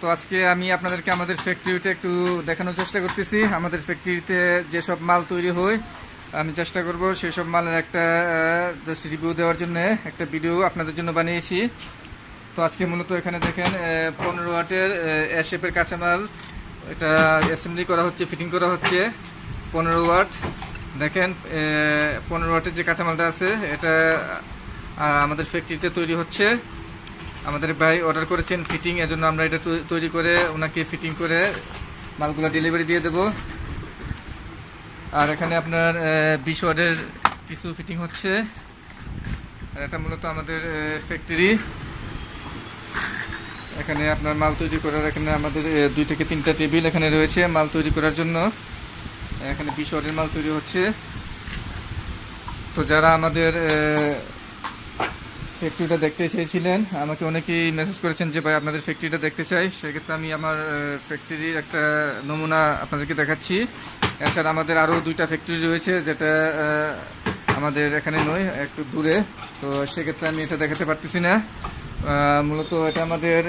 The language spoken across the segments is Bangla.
তো আজকে আমি আপনাদেরকে আমাদের ফ্যাক্টরিটা একটু দেখানোর চেষ্টা করতেছি। আমাদের ফ্যাক্টরিতে যেসব মাল তৈরি হয়, আমি চেষ্টা করব সেই সব মালের একটা জাস্ট রিভিউ দেওয়ার জন্য একটা ভিডিও আপনাদের জন্য বানিয়েছি। তো আজকে মূলত এখানে দেখেন পনেরো ওয়াটের শেপের কাঁচামাল। এটা অ্যাসেম্বলি করা হচ্ছে ফিটিং করা হচ্ছে। পনেরো ওয়াট দেখেন পনেরো ওয়াটের যে কাঁচামালটা আছে, এটা আমাদের ফ্যাক্টরিতে তৈরি হচ্ছে। আমাদের ভাই অর্ডার করেছেন ফিটিং এর জন্য আমরা এটা তৈরি করে ওনাকে ফিটিং করে মালগুলো ডেলিভারি দিয়ে দেব। আর এখানে আপনার বিশ ওয়ার্ডের কিছু ফিটিং হচ্ছে। আর এটা মূলত আমাদের ফ্যাক্টরি এখানে আপনার মাল তৈরি করার এখানে আমাদের দুই থেকে তিনটা টেবিল এখানে রয়েছে মাল তৈরি করার জন্য। এখানে বিশ ওয়ার্ডের মাল তৈরি হচ্ছে। তো যারা আমাদের ফ্যাক্টরিটা দেখতে চেয়েছিলেন। আমাকে অনেকেই মেসেজ করেছেন যে, ভাই, আপনাদের ফ্যাক্টরিটা দেখতে চাই। সেক্ষেত্রে আমি আমার ফ্যাক্টরির একটা নমুনা আপনাদেরকে দেখাচ্ছি। এছাড়া আমাদের আরও দুইটা ফ্যাক্টরি রয়েছে যেটা আমাদের এখানে নয়, একটু দূরে। তো সেক্ষেত্রে আমি এটা দেখাতে পারতেছি না। মূলত এটা আমাদের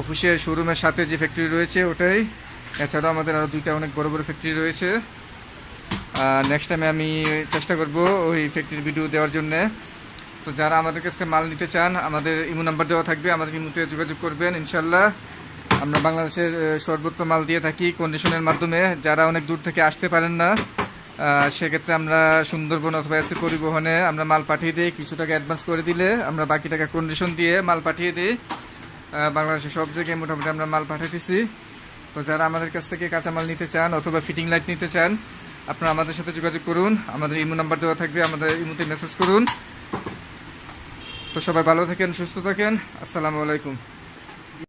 অফিসের শোরুমের সাথে যে ফ্যাক্টরি রয়েছে, ওটাই। এছাড়াও আমাদের আরও দুইটা অনেক বড় বড় ফ্যাক্টরি রয়েছে। নেক্সট টাইমে আমি চেষ্টা করব ওই ফ্যাক্টরির ভিডিও দেওয়ার জন্য। তো যারা আমাদের কাছ থেকে মাল নিতে চান, আমাদের ইমো নাম্বার দেওয়া থাকবে, আমাদের ইমোতে যোগাযোগ করবেন ইনশাল্লাহ আমরা বাংলাদেশের সর্বত্র মাল দিয়ে থাকি কন্ডিশনের মাধ্যমে। যারা অনেক দূর থেকে আসতে পারেন না সেক্ষেত্রে আমরা সুন্দরবন অথবা এসে পরিবহনে আমরা মাল পাঠিয়ে দিই। কিছু টাকা অ্যাডভান্স করে দিলে আমরা বাকি টাকা কন্ডিশন দিয়ে মাল পাঠিয়ে দিই। বাংলাদেশের সব জায়গায় মোটামুটি আমরা মাল পাঠাইতেছি। তো যারা আমাদের কাছ থেকে কাঁচামাল নিতে চান অথবা ফিটিং লাইট নিতে চান আপনারা আমাদের সাথে যোগাযোগ করুন। আমাদের ইমো নাম্বার দেওয়া থাকবে, আমাদের ইমোতে মেসেজ করুন। তো সবাই ভালো থাকেন, সুস্থ থাকেন। আসসালামু আলাইকুম।